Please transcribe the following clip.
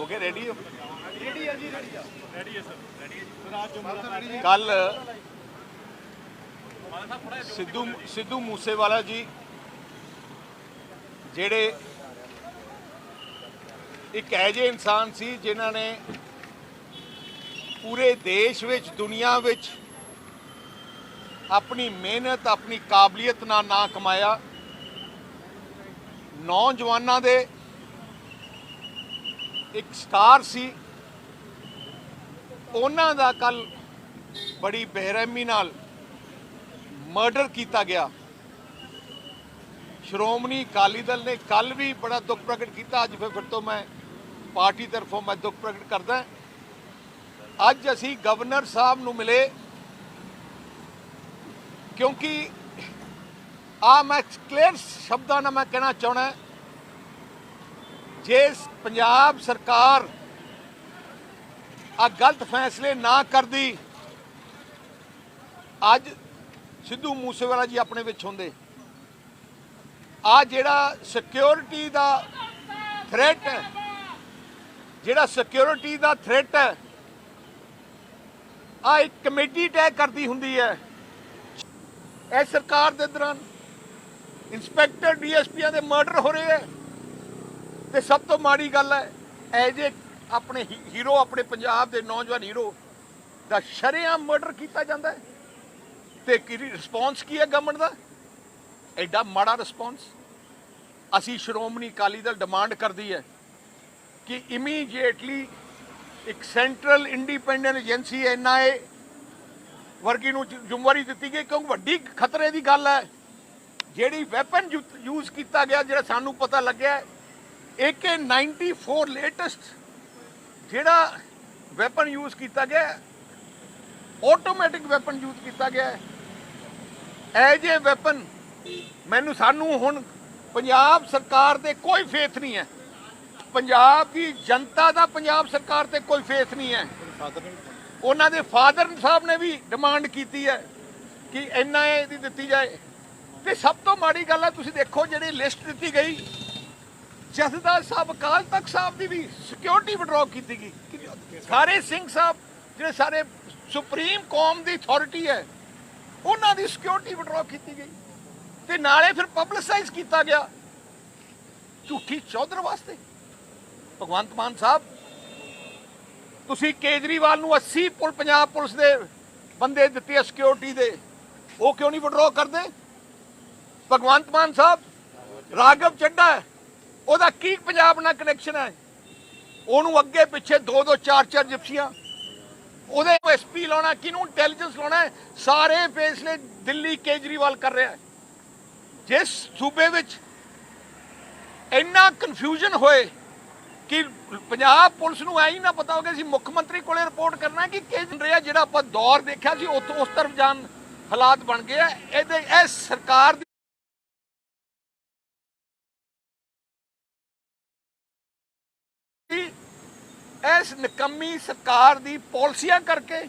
Okay ready ਹੋ ready ਹੈ ਜੀ ਰੈਡੀ ਆ ਰੈਡੀ ਹੈ ਸਰ ਰੈਡੀ ਹੈ ਜੀ ਰਾਜ ਜੁਮਲਾ ਕੱਲ ਸਿੱਧੂ ਸਿੱਧੂ ਮੂਸੇਵਾਲਾ ਜੀ ਜਿਹੜੇ ਇੱਕ ਐਜੇ ਇਨਸਾਨ ਸੀ ਜਿਨ੍ਹਾਂ ਨੇ ਪੂਰੇ ਦੇਸ਼ ਵਿੱਚ, ਦੁਨੀਆ ਵਿੱਚ ਆਪਣੀ ਮਿਹਨਤ, ਆਪਣੀ ਕਾਬਲੀਅਤ ਨਾਲ ਨਾ ਕਮਾਇਆ। ਨੌਜਵਾਨਾਂ ਦੇ ਇੱਕ ਸਟਾਰ ਸੀ। ਉਹਨਾਂ ਦਾ ਕੱਲ ਬੜੀ ਬੇਰਹਿਮੀ ਨਾਲ ਮਰਡਰ ਕੀਤਾ ਗਿਆ। ਸ਼੍ਰੋਮਣੀ ਅਕਾਲੀ ਦਲ ਨੇ ਕੱਲ ਵੀ ਬੜਾ ਦੁੱਖ ਪ੍ਰਗਟ ਕੀਤਾ। ਅੱਜ ਫਿਰ ਫਿਰ ਤੋਂ ਮੈਂ ਪਾਰਟੀ ਤਰਫੋਂ ਮੈਂ ਦੁੱਖ ਪ੍ਰਗਟ ਕਰਦਾ। ਅੱਜ ਅਸੀਂ ਗਵਰਨਰ ਸਾਹਿਬ ਨੂੰ ਮਿਲੇ ਕਿਉਂਕਿ ਆ ਮੈਂ ਕਲੀਅਰ ਸ਼ਬਦਾਂ ਨਾਲ ਮੈਂ ਕਹਿਣਾ ਚਾਹਣਾ ਜੇ ਪੰਜਾਬ ਸਰਕਾਰ ਆ ਗਲਤ ਫੈਸਲੇ ਨਾ ਕਰਦੀ, ਅੱਜ ਸਿੱਧੂ ਮੂਸੇਵਾਲਾ ਜੀ ਆਪਣੇ ਵਿੱਚ ਹੁੰਦੇ। ਆ ਜਿਹੜਾ ਸਿਕਿਉਰਿਟੀ ਦਾ ਥ੍ਰੈਟ ਹੈ, ਜਿਹੜਾ ਸਿਕਿਉਰਿਟੀ ਦਾ ਥ੍ਰੈਟ ਹੈ ਆ ਇੱਕ ਕਮੇਟੀ ਤੈਅ ਕਰਦੀ ਹੁੰਦੀ ਹੈ। ਇਹ ਸਰਕਾਰ ਦੇ ਦੌਰਾਨ ਇੰਸਪੈਕਟਰ ਡੀਐਸਪੀਆਂ ਦੇ ਮਰਡਰ ਹੋ ਰਹੇ ਹੈ। ਤੇ ਸਭ ਤੋਂ ਮਾੜੀ ਗੱਲ ਹੈ ਐ ਜੇ ਆਪਣੇ ਹੀਰੋ, ਆਪਣੇ ਪੰਜਾਬ ਦੇ ਨੌਜਵਾਨ ਹੀਰੋ ਦਾ ਸ਼ਰੇਆਮ ਮਰਡਰ ਕੀਤਾ ਜਾਂਦਾ ਹੈ, ਤੇ ਕੀ ਰਿਸਪੌਂਸ ਕੀ ਹੈ ਗਵਰਨਮੈਂਟ ਦਾ? ਐਡਾ ਮਾੜਾ ਰਿਸਪੌਂਸ। ਅਸੀਂ ਸ਼੍ਰੋਮਣੀ ਅਕਾਲੀ ਦਲ ਡਿਮਾਂਡ ਕਰਦੀ ਹੈ ਕਿ ਇਮੀਡੀਏਟਲੀ ਇੱਕ ਸੈਂਟਰਲ ਇੰਡੀਪੈਂਡੈਂਟ ਏਜੰਸੀ ਐਨਆਈਏ ਵਰਗੀ ਨੂੰ ਜ਼ਿੰਮੇਵਾਰੀ ਦਿੱਤੀ ਗਈ, ਕਿਉਂਕਿ ਵੱਡੀ ਖਤਰੇ ਦੀ ਗੱਲ ਹੈ। ਜਿਹੜੀ ਵੈਪਨ ਯੂਜ਼ ਕੀਤਾ ਗਿਆ, ਜਿਹੜਾ ਸਾਨੂੰ ਪਤਾ ਲੱਗਿਆ AK94 ਲੇਟੈਸਟ ਜਿਹੜਾ ਵੈਪਨ ਯੂਜ਼ ਕੀਤਾ ਗਿਆ, ਆਟੋਮੈਟਿਕ ਵੈਪਨ ਯੂਜ਼ ਕੀਤਾ ਗਿਆ। ਐਜ ਏ ਵੈਪਨ, ਮੈਨੂੰ ਸਾਨੂੰ ਹੁਣ ਪੰਜਾਬ ਸਰਕਾਰ ਤੇ ਕੋਈ ਫੇਥ ਨਹੀਂ ਹੈ। ਪੰਜਾਬ ਦੀ ਜਨਤਾ ਦਾ ਪੰਜਾਬ ਸਰਕਾਰ ਤੇ ਕੋਈ ਫੇਥ ਨਹੀਂ ਹੈ। ਉਹਨਾਂ ਦੇ ਫਾਦਰ ਸਾਹਿਬ ਨੇ ਵੀ ਡਿਮਾਂਡ ਕੀਤੀ ਹੈ ਕਿ ਐਨਆਈਏ ਦੀ ਦਿੱਤੀ ਜਾਏ। ਤੇ ਸਭ ਤੋਂ ਮਾੜੀ ਗੱਲ ਹੈ ਤੁਸੀਂ ਦੇਖੋ ਜਿਹੜੀ ਲਿਸਟ ਦਿੱਤੀ ਗਈ, ਜਥੇਦਾਰ ਸਾਹਿਬ, ਅਕਾਲ ਤਖਤ ਸਾਹਿਬ ਦੀ ਵੀ ਸਿਕਿਉਰਿਟੀ ਵਿਡਰਾਅ ਕੀਤੀ ਗਈ। ਸਾਰੇ ਸਿੰਘ ਸਾਹਿਬ, ਜਿਹੜੇ ਸਾਰੇ ਸੁਪਰੀਮ ਕੌਮ ਦੀ ਅਥਾਰਟੀ ਹੈ, ਉਹਨਾਂ ਦੀ ਸਿਕਿਉਰਿਟੀ ਵਿਡਰਾਅ ਕੀਤੀ ਗਈ। ਤੇ ਨਾਲੇ ਫਿਰ ਪਬਲਿਸਾਈਜ਼ ਕੀਤਾ ਗਿਆ ਝੂਠੀ ਚੌਧਰ ਵਾਸਤੇ। ਭਗਵੰਤ ਮਾਨ ਸਾਹਿਬ, ਤੁਸੀਂ ਕੇਜਰੀਵਾਲ ਨੂੰ 80 ਪੁਲ ਪੰਜਾਬ ਪੁਲਿਸ ਦੇ ਬੰਦੇ ਦਿੱਤੇ ਆ ਸਿਕਿਉਰਿਟੀ ਦੇ। ਉਹ ਕਿਉਂ ਨਹੀਂ ਵਿਡਰਾਅ ਕਰਦੇ? ਭਗਵੰਤ ਮਾਨ ਸਾਹਿਬ, ਰਾਘਵ ਚੱਡਾ ਉਹਦਾ ਕੀ ਪੰਜਾਬ ਨਾਲ ਕਨੈਕਸ਼ਨ ਹੈ? ਉਹਨੂੰ ਅੱਗੇ ਪਿੱਛੇ ਦੋ ਦੋ ਚਾਰ ਚਾਰ ਜਿਪਸੀਆਂ ਉਹਦੇ ਐਸਪੀ ਲਾਉਣਾ, ਕਿਹਨੂੰ ਇੰਟੈਲੀਜੈਂਸ ਲਾਉਣਾ ਸਾਰੇ ਫੈਸਲੇ ਦਿੱਲੀ ਕੇਜਰੀਵਾਲ ਕਰ ਰਿਹਾ ਜਿਸ ਸੂਬੇ ਵਿੱਚ ਇੰਨਾ ਕਨਫਿਊਜ਼ਨ ਹੋਏ ਕਿ ਪੰਜਾਬ ਪੁਲਿਸ ਨੂੰ ਐਂ ਹੀ ਨਾ ਪਤਾ ਹੋਵੇ ਅਸੀਂ ਮੁੱਖ ਮੰਤਰੀ ਕੋਲੇ ਰਿਪੋਰਟ ਕਰਨਾ ਕਿ ਕਿਹਨ ਰਿਹਾ ਜਿਹੜਾ ਆਪਾਂ ਦੌਰ ਦੇਖਿਆ ਸੀ, ਉੱਥੋਂ ਉਸ ਤਰਫ ਜਾਣ ਹਾਲਾਤ ਬਣ ਗਏ ਆ। ਇਹਦੇ, ਇਹ ਸਰਕਾਰ ਦੀ ਇਸ ਨਿਕੰਮੀ ਸਰਕਾਰ ਦੀ ਪਾਲਿਸੀਆਂ ਕਰਕੇ